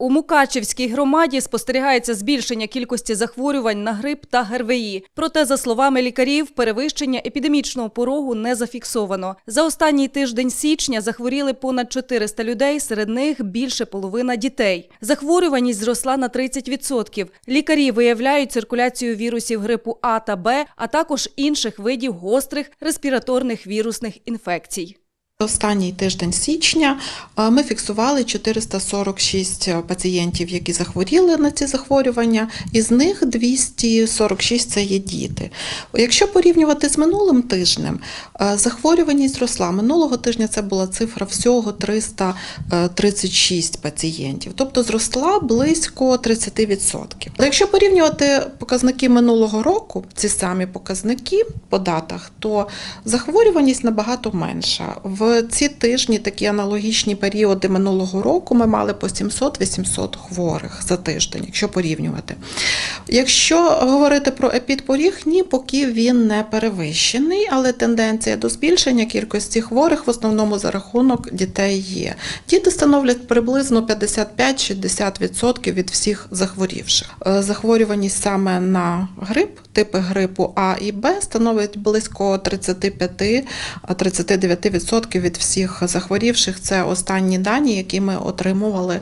У Мукачівській громаді спостерігається збільшення кількості захворювань на грип та ГРВІ. Проте, за словами лікарів, перевищення епідемічного порогу не зафіксовано. За останній тиждень січня захворіли понад 400 людей, серед них більше половина дітей. Захворюваність зросла на 30%. Лікарі виявляють циркуляцію вірусів грипу А та Б, а також інших видів гострих респіраторних вірусних інфекцій. Останній тиждень січня е, ми фіксували 446 пацієнтів, які захворіли на ці захворювання, із них 246 – це є діти. Якщо порівнювати з минулим тижнем, е, захворюваність зросла. Минулого тижня це була цифра всього 336 пацієнтів, тобто зросла близько 30%. Але Якщо порівнювати показники минулого року, ці самі показники по датах, то захворюваність набагато менша. В ці тижні, такі аналогічні періоди минулого року, ми мали по 700-800 хворих за тиждень, якщо порівнювати. Якщо говорити про епідпоріг, ні, поки він не перевищений, але тенденція до збільшення кількості хворих в основному за рахунок дітей є. Діти становлять приблизно 55-60% від всіх захворівших. Е, Захворюваність саме на грип, типи грипу А і Б становить близько 35-39% від всіх захворівших. Це останні дані, які ми отримували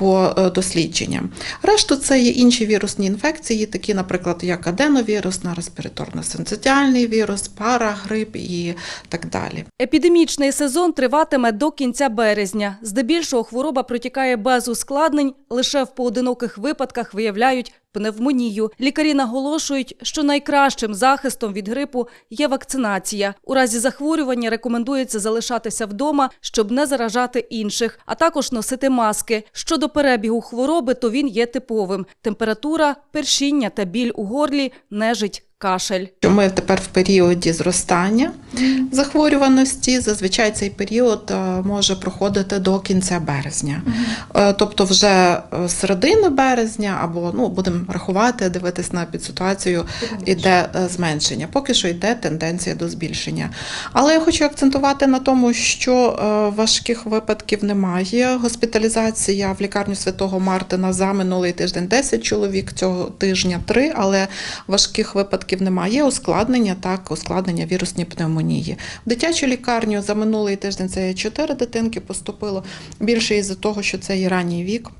по е, дослідженням. Решту це є інші вірусні інфекції, такі, наприклад, як аденовірусна, респіраторно-синцитіальний вірус, парагрип і так далі. Епідемічний сезон триватиме до кінця березня. Здебільшого хвороба протікає без ускладнень, лише в поодиноких випадках виявляють пневмонію. Лікарі наголошують, що найкращим захистом від грипу є вакцинація. У разі захворювання рекомендується залишатися вдома, щоб не заражати інших, а також носити маски. Щодо перебігу хвороби, то він є типовим: температура, першіння та біль у горлі, нежить. Кашель. Ми тепер в періоді зростання захворюваності. Зазвичай цей період е, може проходити до кінця березня. Е, Тобто, вже е, з березня, або ну будемо рахувати, дивитись на підситуацію, іде е, зменшення. Поки що йде тенденція до збільшення. Але я хочу акцентувати на тому, що важких випадків немає. Госпіталізація в лікарню Святого Мартина за минулий тиждень 10 чоловік, цього тижня 3, але важких випадків немає. Є ускладнення, так, ускладнення вірусні пневмонії. В дитячу лікарню за минулий тиждень це є 4 дитинки поступило, більше із-за того, що це є ранній вік.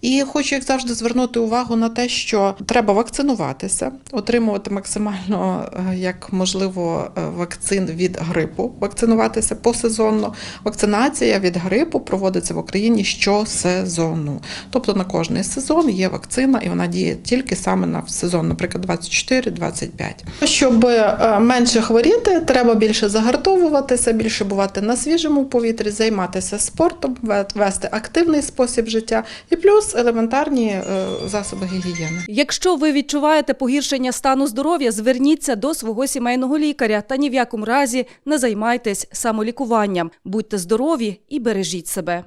І хочу, як завжди, звернути увагу на те, що треба вакцинуватися, отримувати максимально, е, як можливо, е, вакцин від грипу, вакцинуватися посезонно. Вакцинація від грипу проводиться в Україні щосезону. Тобто на кожний сезон є вакцина, і вона діє тільки саме на сезон, наприклад, 24-25. Щоб е, менше хворіти, треба більше загартовуватися, більше бувати на свіжому повітрі, займатися спортом, вести активний спосіб життя і плюс елементарні е, засоби гігієни. Якщо ви відчуваєте погіршення стану здоров'я, зверніться до свого сімейного лікаря та ні в якому разі не займайтесь самолікуванням. Будьте здорові і бережіть себе.